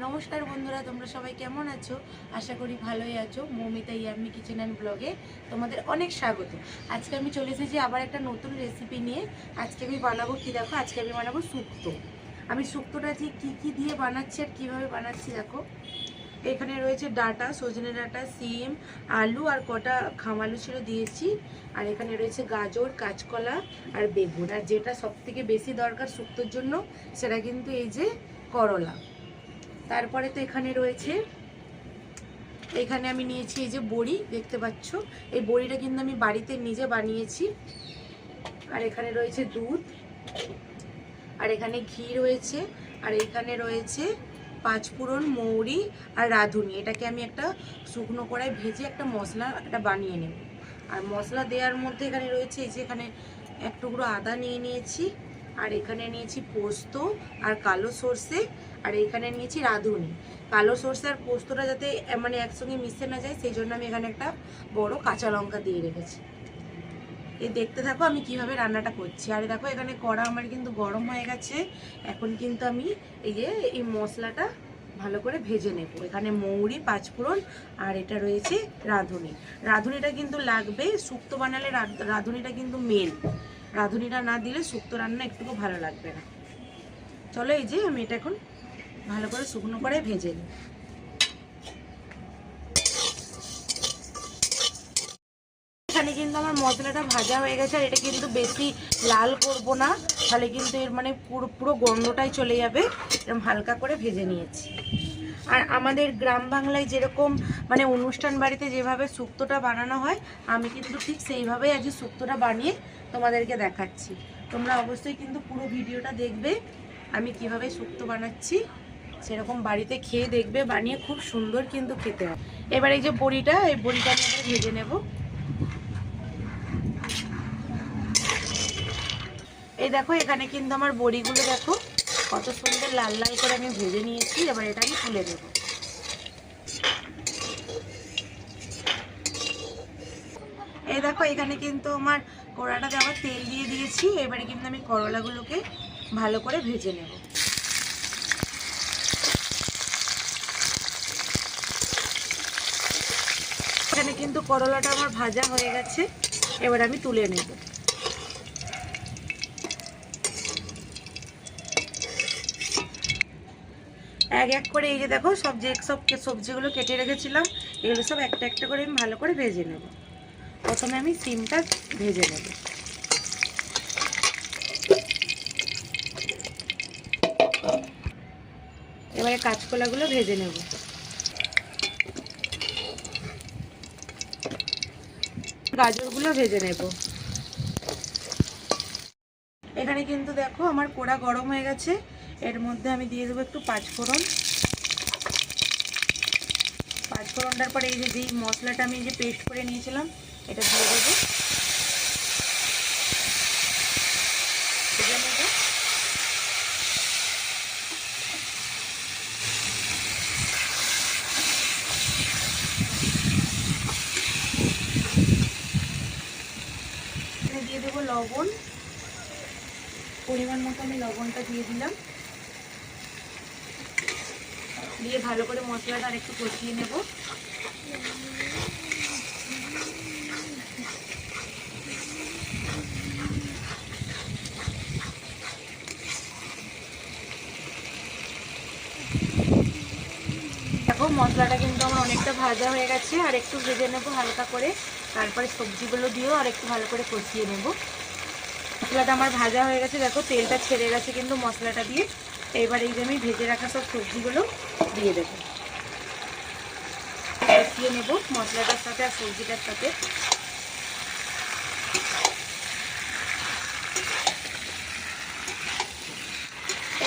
নমস্কার বন্ধুরা, তোমরা সবাই কেমন আছো? আশা করি ভালোই আছো। মৌমিতা ইয়াম্মি কিচেন অ্যান্ড ব্লগে তোমাদের অনেক স্বাগত। আজকে আমি চলে এসেছি আবার একটা নতুন রেসিপি নিয়ে। আজকে আমি বানাবো কি দেখো? আজকে আমি বানাবো শুক্তো। আমি শুক্তোটা ঠিক কী কী দিয়ে বানাচ্ছি আর কীভাবে বানাচ্ছি দেখো? এখানে রয়েছে ডাটা, সজনে ডাটা, সিম, আলু আর কটা খামালু ছিল দিয়েছি। আর এখানে রয়েছে গাজর, কাঁচকলা আর বেগুন। আর যেটা সবথেকে বেশি দরকার শুক্তোর জন্য, সেটা কিন্তু এই যে করলা। তারপরে তো এখানে রয়েছে, এখানে আমি নিয়েছি এই যে বড়ি, দেখতে পাচ্ছ। এই বড়িটা কিন্তু আমি বাড়িতে নিজে বানিয়েছি। আর এখানে রয়েছে দুধ, আর এখানে ঘি রয়েছে, আর এখানে রয়েছে পাঁচফোড়ন মৌরি আর রাঁধুনি। এটাকে আমি একটা শুকনো কড়াই ভেজে একটা মশলা একটা বানিয়ে নেব। আর মশলা দেওয়ার মধ্যে এখানে রয়েছে এই যে এখানে এক টুকরো আদা নিয়ে নিয়েছি, আর এখানে নিয়েছি পোস্ত আর কালো সর্ষে আর এখানে নিয়েছি রাঁধুনি। কালো সর্ষে আর পোস্তটা যাতে মানে একসঙ্গে মিশে না যায়, সেই জন্য আমি এখানে একটা বড় কাঁচা লঙ্কা দিয়ে রেখেছি। এই দেখতে থাকো আমি কীভাবে রান্নাটা করছি। আর দেখো এখানে কড়া আমার কিন্তু গরম হয়ে গেছে। এখন কিন্তু আমি এই যে, এই মশলাটা ভালো করে ভেজে নেব। এখানে মৌরি, পাঁচফোড়ন আর এটা রয়েছে রাঁধুনি। রাঁধুনিটা কিন্তু লাগবে, শুক্তো বানালে রাঁধুনিটা কিন্তু মেন রাঁধুনিটা না দিলে শুক্তো রান্না একটুকু ভালো লাগবে না। চলো এই যে আমি এটা এখন ভালো করে শুকনো করে ভেজে নিই এখানে কিন্তু আমার মশলাটা ভাজা হয়ে গেছে, আর এটা কিন্তু বেশি লাল করব না, তাহলে কিন্তু এর মানে পুরো পুরো গন্ধটাই চলে যাবে। এরকম হালকা করে ভেজে নিয়েছি। আর আমাদের গ্রাম বাংলায় যেরকম মানে অনুষ্ঠান বাড়িতে যেভাবে শুক্তোটা বানানো হয়, আমি কিন্তু ঠিক সেইভাবেই আজ শুক্তোটা বানিয়ে তোমাদেরকে দেখাচ্ছি। তোমরা অবশ্যই কিন্তু পুরো ভিডিওটা দেখবে, আমি কীভাবে শুক্তো বানাচ্ছি। সেরকম বাড়িতে খেয়ে দেখবে, বানিয়ে খুব সুন্দর কিন্তু খেতে হয়। এবার এই যে বড়িটা, এই বড়িটা আমি ভেজে নেব। এই দেখো, এখানে কিন্তু আমার বড়িগুলো দেখো, কত সুন্দর লাল লাল করে আমি ভেজে নিয়েছি, এবার এটা আমি তুলে দেবো এই দেখো, এখানে কিন্তু আমার কড়াটাতে আবার তেল দিয়ে দিয়েছি, এবারে কিন্তু আমি করলাগুলোকে ভালো করে ভেজে নেব এখানে কিন্তু করলাটা আমার ভাজা হয়ে গেছে, এবার আমি তুলে নেব। এক এক করে এই যে দেখো, সব যে সব সবজিগুলো কেটে রেখেছিলাম, এগুলো সব একটা একটা করে আমি ভালো করে ভেজে নেব। প্রথমে আমি সিমটা ভেজে নেব। এবারে কাঁচকলাগুলো ভেজে নেব। গাজরগুলো ভেজে নেব। এখানে কিন্তু দেখো আমার কোড়া গরম হয়ে গেছে। এর মধ্যে আমি দিয়ে দেবো একটু পাঁচফোড়ন। পাঁচফোড়নটার পরে এই যে যেই মশলাটা আমি যে পেস্ট করে নিয়েছিলাম, এটা দিয়ে দেবো ভেজে নেব। এখানে দিয়ে দেবো লবণ। পরিমাণ মতো আমি লবণটা দিয়ে দিলাম। দিয়ে ভালো করে মশলাটা আর কষিয়ে নেব। মশলাটা কিন্তু আমার অনেকটা ভাজা হয়ে গেছে। আর একটু ভেজে নেব হালকা করে। তারপরে সবজিগুলো দিয়েও আর একটু ভালো করে কষিয়ে নেব। মশলাটা আমার ভাজা হয়ে গেছে। দেখো, তেলটা ছেড়ে গেছে কিন্তু মশলাটা দিয়ে। এবার এই যে আমি ভেজে রাখা সব সবজিগুলো দিয়ে দেবো। কষিয়ে নেব মশলাটার সাথে আর সবজিটার সাথে।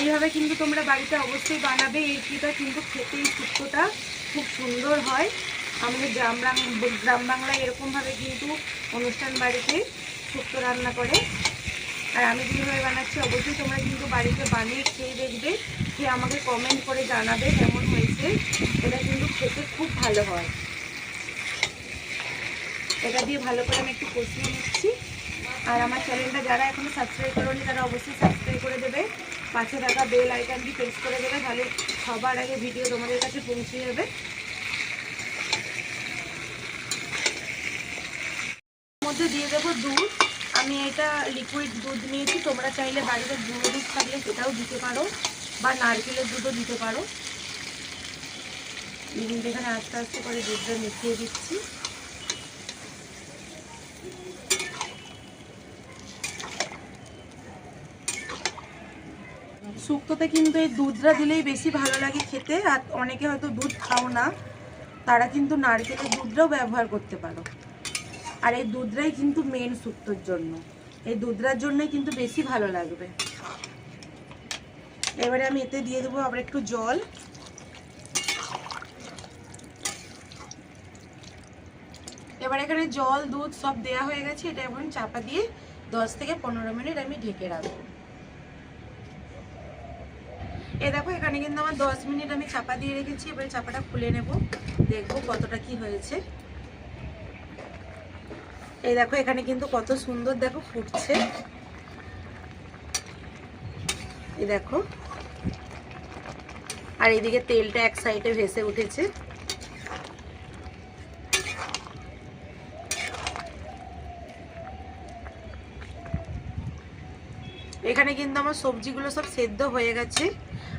এইভাবে কিন্তু তোমরা বাড়িতে অবশ্যই বানাবে। এই পিঠা কিন্তু খেতে এই শুক্তোটা খুব সুন্দর হয়। আমাদের গ্রাম গ্রাম বাংলায় এরকমভাবে কিন্তু অনুষ্ঠান বাড়িতে শুক্তো রান্না করে। আর আমি যেভাবে বানাচ্ছি। অবশ্যই তোমরা কিন্তু বাড়িতে বানিয়ে খেয়ে দেখবে, খেয়ে আমাকে কমেন্ট করে জানাবে কেমন হয়েছে। এটা কিন্তু খেতে খুব ভালো হয়। এটা দিয়ে ভালো করে আমি একটু কষিয়ে নিচ্ছি। আর আমার চ্যানেলটা যারা এখনও সাবস্ক্রাইব করেনি, তারা অবশ্যই সাবস্ক্রাইব করে দেবে। পাশে থাকা বেল আইকনটি প্রেস করে দেবে, তাহলে সবার আগে ভিডিও তোমাদের কাছে পৌঁছে যাবে মধ্যে দিয়ে দেবো দুধ আমি এটা লিকুইড দুধ নিয়েছি। তোমরা চাইলে বাড়িতে গুঁড়ো দুধ থাকলে সেটাও দিতে পারো, বা নারকেলের দুধও দিতে পারো। এখানে আস্তে আস্তে করে দুধটা মিশিয়ে দিচ্ছি। শুক্তোতে কিন্তু এই দুধটা দিলেই বেশি ভালো লাগে খেতে, আর অনেকে হয়তো দুধ খাও না, তারা কিন্তু নারকেলের দুধটাও ব্যবহার করতে পারো। আর এই দুধটাই কিন্তু মেন শুক্তোর জন্য। এই দুধটার জন্যই কিন্তু বেশি ভালো লাগবে। এবারে আমি এতে দিয়ে দেবো আবার একটু জল। এবার এখানে জল, দুধ সব দেয়া হয়ে গেছে, এটা এখন চাপা দিয়ে দশ থেকে পনেরো মিনিট আমি ঢেকে রাখব। এ দেখো, এখানে কিন্তু আমার দশ মিনিট আমি চাপা দিয়ে রেখেছি, এবার চাপাটা খুলে নেব, দেখব কতটা কি হয়েছে। এই দেখো, এখানে কিন্তু কত সুন্দর দেখো ফুটছে। এই দেখো। আর এইদিকে তেলটা এক সাইডে ভেসে উঠেছে। এখানে কিন্তু আমার সবজিগুলো সব সেদ্ধ হয়ে গেছে।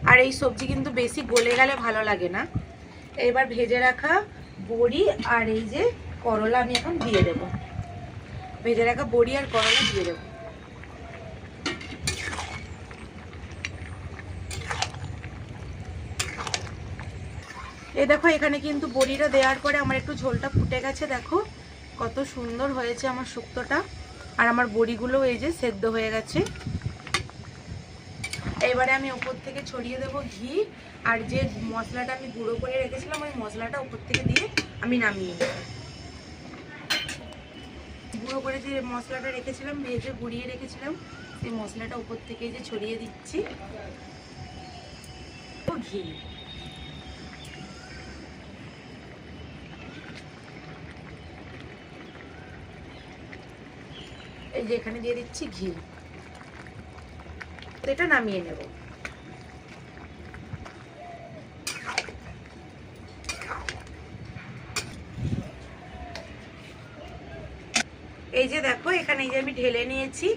আর এই সবজি কিন্তু বেশি গলে গেলে ভালো লাগে না। এবার ভেজে রাখা বড়ি আর এই যে করলা আমি এখন দিয়ে দেব। ভেজে রাখা বড়ি আর করলা দিয়ে দেবো। এই দেখো, এখানে কিন্তু বড়িটা দেওয়ার পরে আমার একটু ঝোলটা ফুটে গেছে, দেখো। কত সুন্দর হয়েছে আমার শুক্তোটা। আর আমার বড়িগুলো এই যে সেদ্ধ হয়ে গেছে। এবারে আমি উপর থেকে ছড়িয়ে দেব ঘি। আর যে মশলাটা আমি গুঁড়ো করে রেখেছিলাম, ওই মশলাটা উপর থেকে দিয়ে আমি নামিয়ে নেব। গুঁড়ো করে যে মশলাটা রেখেছিলাম, ভেজে গুঁড়িয়ে রেখেছিলাম, সেই মশলাটা উপর থেকে যে ছড়িয়ে দিচ্ছি। ও ঘি। এই যে এখানে দিয়ে দিচ্ছি ঘি। এটা নামিয়ে নেব। এই যে দেখো, এখানে এই যে আমি ঢেলে নিয়েছি।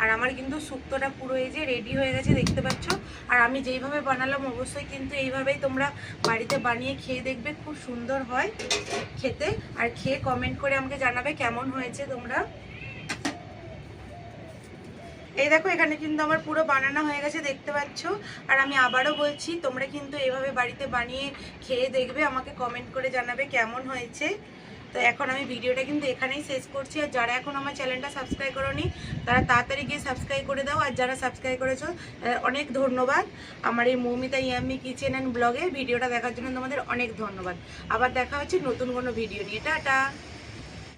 আর আমার কিন্তু শুক্তোটা পুরো এই যে রেডি হয়ে গেছে, দেখতে পাচ্ছ? আর আমি যেইভাবে বানালাম, অবশ্যই কিন্তু এইভাবেই তোমরা বাড়িতে বানিয়ে খেয়ে দেখবে, খুব সুন্দর হয় খেতে। আর খেয়ে কমেন্ট করে আমাকে জানাবে কেমন হয়েছে তোমরা। এই দেখো, এখানে কিন্তু আমার পুরো বানানো হয়ে গেছে, দেখতে পাচ্ছ? আর আমি আবারও বলছি, তোমরা কিন্তু এইভাবে বাড়িতে বানিয়ে খেয়ে দেখবে, আমাকে কমেন্ট করে জানাবে কেমন হয়েছে। তো এখন আমি ভিডিওটা কিন্তু এখানেই শেষ করছি। আর যারা এখন আমার চ্যানেলটা সাবস্ক্রাইব করোনি, তারা তাড়াতাড়ি গিয়ে সাবস্ক্রাইব করে দাও। আর যারা সাবস্ক্রাইব করেছ অনেক ধন্যবাদ। আমার এই মৌমিতা ইয়াম্মি কিচেন অ্যান্ড ব্লগে ভিডিওটা দেখার জন্য তোমাদের অনেক ধন্যবাদ। আবার দেখা হচ্ছে নতুন কোনো ভিডিও নিয়ে। টাটা!